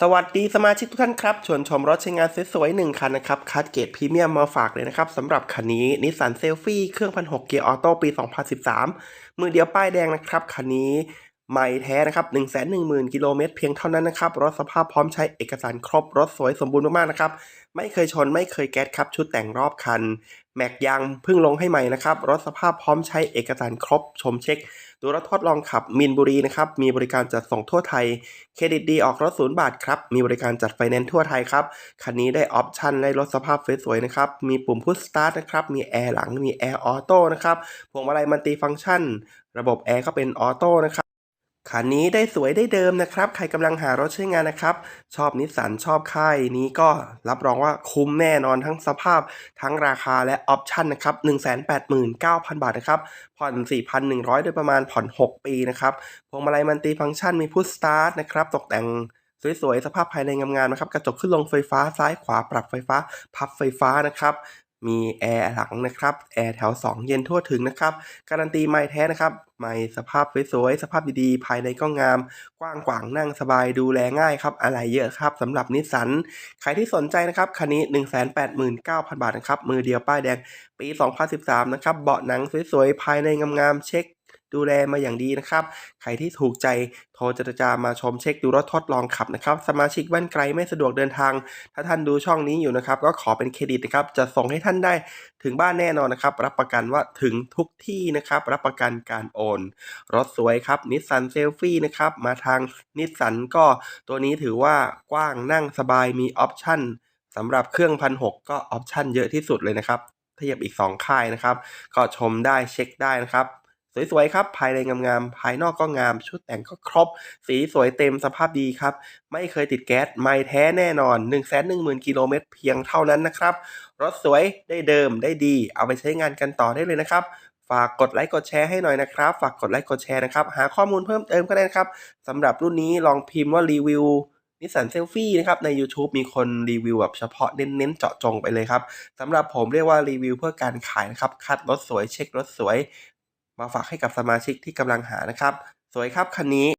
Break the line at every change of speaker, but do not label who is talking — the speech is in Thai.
สวัสดีสมาชิกทุกท่านครับ ชวนชมรถใช้งานสวยๆหนึ่งคันนะครับคัดเกรดพรีเมียมมาฝากเลยนะครับสำหรับคันนี้นิสสันเซลฟี่เครื่องพันหกเกียร์ออโต้ปี 2013 มือเดียวป้ายแดงนะครับ คันนี้ ใหม่แท้นะครับ 1 1 0 0 0 0 กิโลเมตรเพียงเท่านั้นนะครับ รถสภาพพร้อมใช้เอกสารครบ รถสวยสมบูรณ์มากๆนะครับ ไม่เคยชนไม่เคยแก๊สครับ ชุดแต่งรอบคัน แม็กยางเพิ่งลงให้ใหม่นะครับ รถสภาพพร้อมใช้เอกสารครบ ชมเช็ค ดูรถทดลองขับมินบุรีนะครับ มีบริการจัดส่งทั่วไทย เครดิตดีออกรถศูนย์บาทครับ มีบริการจัดไฟแนนซ์ทั่วไทยครับ คันนี้ได้ออปชันได้รถสภาพสวยๆนะครับ มีปุ่มพุชสตาร์ทนะครับ มีแอร์หลัง มีแอร์ออโต้นะครับ พวงมาลัยมันติฟังก์ชัน ระบบแอร์ก็เป็นออโต้นะครับ คันนี้ได้สวยได้เดิมนะครับ ใครกำลังหารถใช้งานนะครับ ชอบนิสสันชอบค่ายนี้ก็รับรองว่าคุ้มแน่นอนทั้งสภาพทั้งราคาและออปชันนะครับ 189,000 บาทนะครับ ผ่อน 4,100 โดยประมาณผ่อน 6 ปีนะครับ พวงมาลัยมันติฟังก์ชันมีพุชสตาร์ทนะครับ ตกแต่งสวยๆ สภาพภายในงามๆนะครับ กระจกขึ้นลงไฟฟ้าซ้ายขวาปรับไฟฟ้า พับไฟฟ้านะครับ มีแอร์หลังนะครับ แอร์แถว 2 เย็นทั่วถึงนะครับ การันตีไม้แท้นะครับไม้สภาพสวยๆ สภาพดีๆ ภายในก็งาม กว้างกวางนั่งสบายดูแลง่ายครับ อะไรเยอะครับสำหรับนิสสัน ใครที่สนใจนะครับ คันนี้ 189,000 บาทนะครับ มือเดียวป้ายแดง ปี 2013 นะครับ เบาะหนังสวยๆ ภายในงามๆ เช็ค ดูแลมาอย่างดีนะครับ ใครที่ถูกใจโทรเจรจามาชมเช็คดูรถทดลองขับนะครับ สมาชิกบ้านไกลไม่สะดวกเดินทาง ถ้าท่านดูช่องนี้อยู่นะครับ ก็ขอเป็นเครดิตนะครับ จะส่งให้ท่านได้ถึงบ้านแน่นอนนะครับ รับประกันว่าถึงทุกที่นะครับ รับประกันการโอน รถสวยครับนิสสันเซลฟี่นะครับ มาทางนิสสันก็ตัวนี้ถือว่ากว้างนั่งสบายมีออปชั่นสำหรับเครื่องพันหกก็ออปชั่นเยอะที่สุดเลยนะครับเทียบอีก 2 ค่ายนะครับ ก็ชมได้เช็คได้นะครับ สวยๆครับ ภายในงามๆ ภายนอกก็งาม ชุดแต่งก็ครบ สีสวยเต็มสภาพดีครับ ไม่เคยติดแก๊ส ไม่แท้แน่นอน 1 1 0 0 0 0 กิโลเมตรเพียงเท่านั้นนะครับ รถสวยได้เดิมได้ดี เอาไปใช้งานกันต่อได้เลยนะครับ ฝากกดไลค์กดแชร์ให้หน่อยนะครับ ฝากกดไลค์กดแชร์นะครับ หาข้อมูลเพิ่มเติมก็ได้นะครับสำหรับรุ่นนี้ลองพิมพ์ว่ารีวิวนิสสันเซลฟี่นะครับ ใน YouTube มีคนรีวิวแบบเฉพาะเน้นๆเจาะจงไปเลยครับสำหรับผมเรียกว่ารีวิวเพื่อการขายนะครับ คัดรถสวยเช็ครถสวย มาฝากให้กับสมาชิกที่กำลังหานะครับ สวยครับคันนี้